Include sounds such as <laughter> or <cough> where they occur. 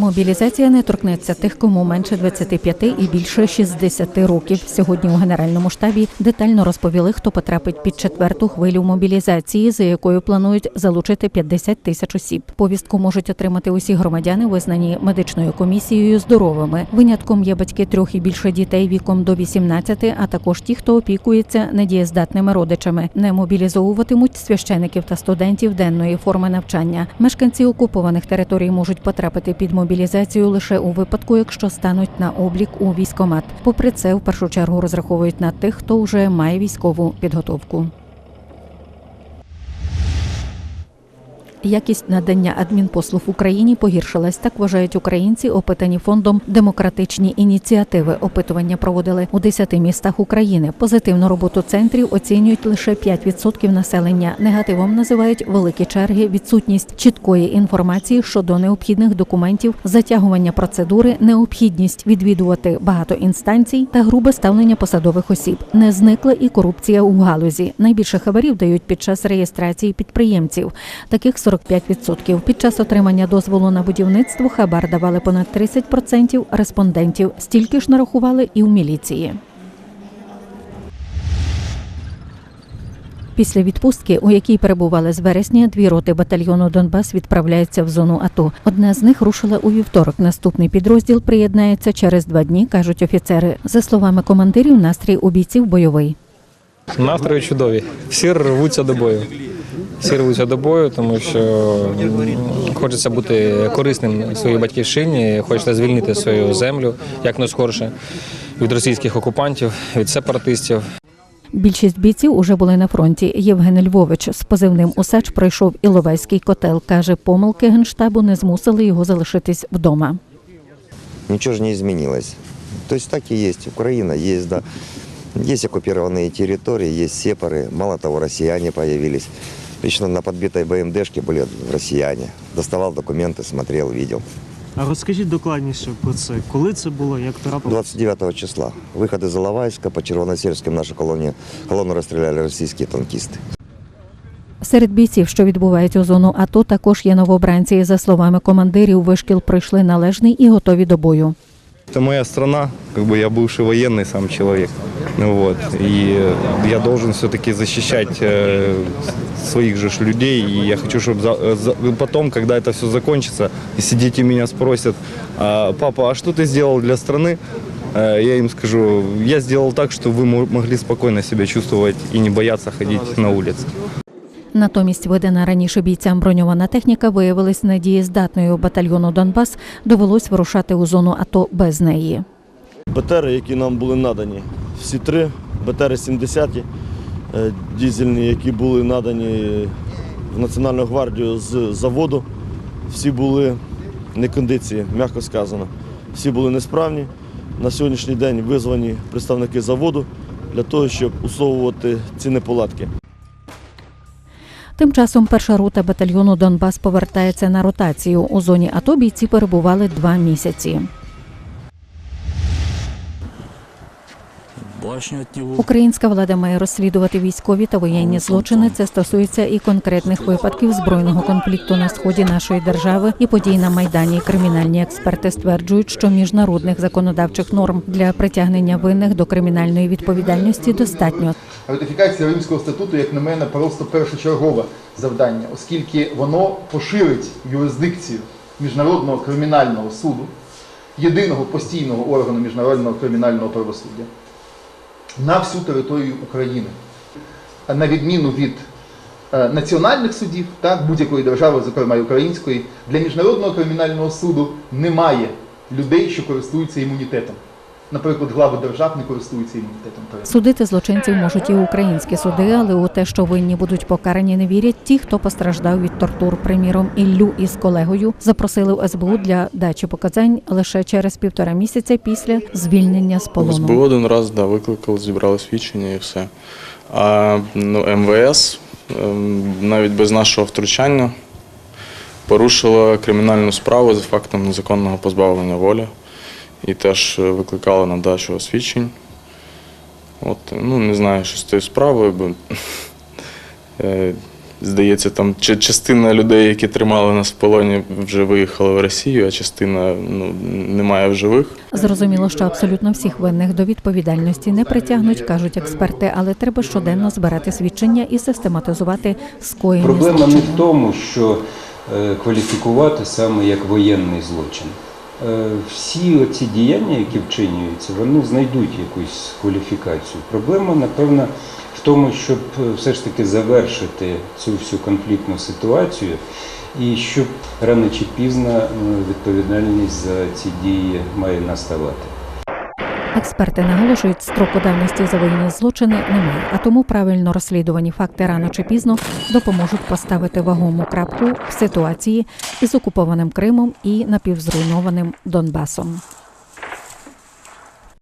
Мобілізація не торкнеться тих, кому менше 25 і більше 60 років. Сьогодні у генеральному штабі детально розповіли, хто потрапить під четверту хвилю мобілізації, за якою планують залучити 50 тисяч осіб. Повістку можуть отримати усі громадяни, визнані медичною комісією здоровими. Винятком є батьки трьох і більше дітей віком до 18, а також ті, хто опікується недієздатними родичами. Не мобілізовуватимуть священиків та студентів денної форми навчання. Мешканці окупованих територій можуть потрапити під мобілізацію лише у випадку, якщо стануть на облік у військомат. Попри це, в першу чергу розраховують на тих, хто вже має військову підготовку. Якість надання адмінпослуг в Україні погіршилась. Так вважають українці, опитані фондом демократичні ініціативи. Опитування проводили у 10 містах України. Позитивну роботу центрів оцінюють лише 5% населення. Негативом називають великі черги, відсутність чіткої інформації щодо необхідних документів, затягування процедури, необхідність відвідувати багато інстанцій та грубе ставлення посадових осіб. Не зникла і корупція у галузі. Найбільше хабарів дають під час реєстрації підприємців. Таких 45%. Під час отримання дозволу на будівництво хабар давали понад 30% респондентів. Стільки ж нарахували і у міліції. Після відпустки, у якій перебували з вересня, дві роти батальйону Донбас відправляються в зону АТО. Одна з них рушила у вівторок. Наступний підрозділ приєднається через два дні, кажуть офіцери. За словами командирів, настрій у бійців бойовий. Настрої чудові. Всі рвуться до бою. Всі рвуться до бою, тому що хочеться бути корисним своїй батьківщині, хочеться звільнити свою землю як скорше від російських окупантів, від сепаратистів. Більшість бійців уже були на фронті. Євген Львович з позивним Усач пройшов Іловайський котел. каже, помилки генштабу не змусили його залишитись вдома. ничего же не изменилось. То есть так и есть. Украина есть, да. Есть оккупированные территории, есть сепары. Мало того, россияне появились. Лично на подбитой БМДшке были россияне. Доставал документы, смотрел, видел. А розкажіть докладніше про це. Коли це було, як трапилося? 29 числа. Выход из Иловайска по Червоносельским нашу колонию, колонну расстреляли российские танкисты. Серед бійців, що відбувають у зону АТО, також є новобранці. За словами командирів, вишкіл пройшли належний і готові до бою. Это моя страна, как бы я бывший военный сам человек. Ну Вот. И э, я должен все-таки защищать э, своих же ж людей. И я хочу, чтобы потом, когда это все закончится, если дети меня спросят, «А, папа, а что ты сделал для страны? Э, Я им скажу, я сделал так, чтобы вы мо- могли спокойно себя чувствовать и не бояться ходить на улице. Натомість видана раніше бійцям броньована техніка виявилась недієздатною батальйону Донбас. Довелось вирушати у зону АТО без неї. БТРи, які нам були надані, всі три, БТР-70, е, дізельні, які були надані в Національну гвардію з заводу, всі були не кондиції, м'яко сказано. Всі були несправні. На сьогоднішній день визвані представники заводу для того, щоб усовувати ці неполадки. Тим часом перша рота батальйону Донбас повертається на ротацію. У зоні АТО бійці перебували два місяці. Українська влада має розслідувати військові та воєнні злочини. Це стосується і конкретних випадків збройного конфлікту на сході нашої держави і подій на майдані. Кримінальні експерти стверджують, що міжнародних законодавчих норм для притягнення винних до кримінальної відповідальності достатньо. Ратифікація Римського статуту, як на мене, просто першочергове завдання, оскільки воно поширить юрисдикцію Міжнародного кримінального суду, єдиного постійного органу міжнародного кримінального правосуддя, на всю територію України. На відміну від е, національних судів, так, будь-якої держави, зокрема й української, для міжнародного кримінального суду немає людей, що користуються імунітетом. Наприклад, глави держав не користуються імунітетом. Судити злочинців можуть і українські суди, але у те, що винні будуть покарані, не вірять ті, хто постраждав від тортур. Приміром, Іллю із колегою запросили в СБУ для дачі показань лише через півтора місяця після звільнення з В полону. СБУ один раз да, викликали, зібрали свідчення і все. А ну, МВС ем, навіть без нашого втручання порушила кримінальну справу за фактом незаконного позбавлення волі і теж е, викликали на дачу освідчень. От, ну, не знаю, що з тією справою, бо <laughs> е, Здається, там частина людей, які тримали нас в полоні, вже виїхала в Росію, а частина ну, немає в живих. Зрозуміло, що абсолютно всіх винних до відповідальності не притягнуть, кажуть експерти, але треба щоденно збирати свідчення і систематизувати скоєні Проблема не в тому, що е, кваліфікувати саме як воєнний злочин. Е, Всі оці діяння, які вчинюються, вони знайдуть якусь кваліфікацію. Проблема, напевно, в тому, щоб е, все ж таки завершити цю всю конфліктну ситуацію і щоб рано чи пізно е, відповідальність за ці дії має наставати. Експерти наголошують, строку давності за воєнні злочини немає, а тому правильно розслідувані факти рано чи пізно допоможуть поставити вагому крапку в ситуації із окупованим Кримом і напівзруйнованим Донбасом.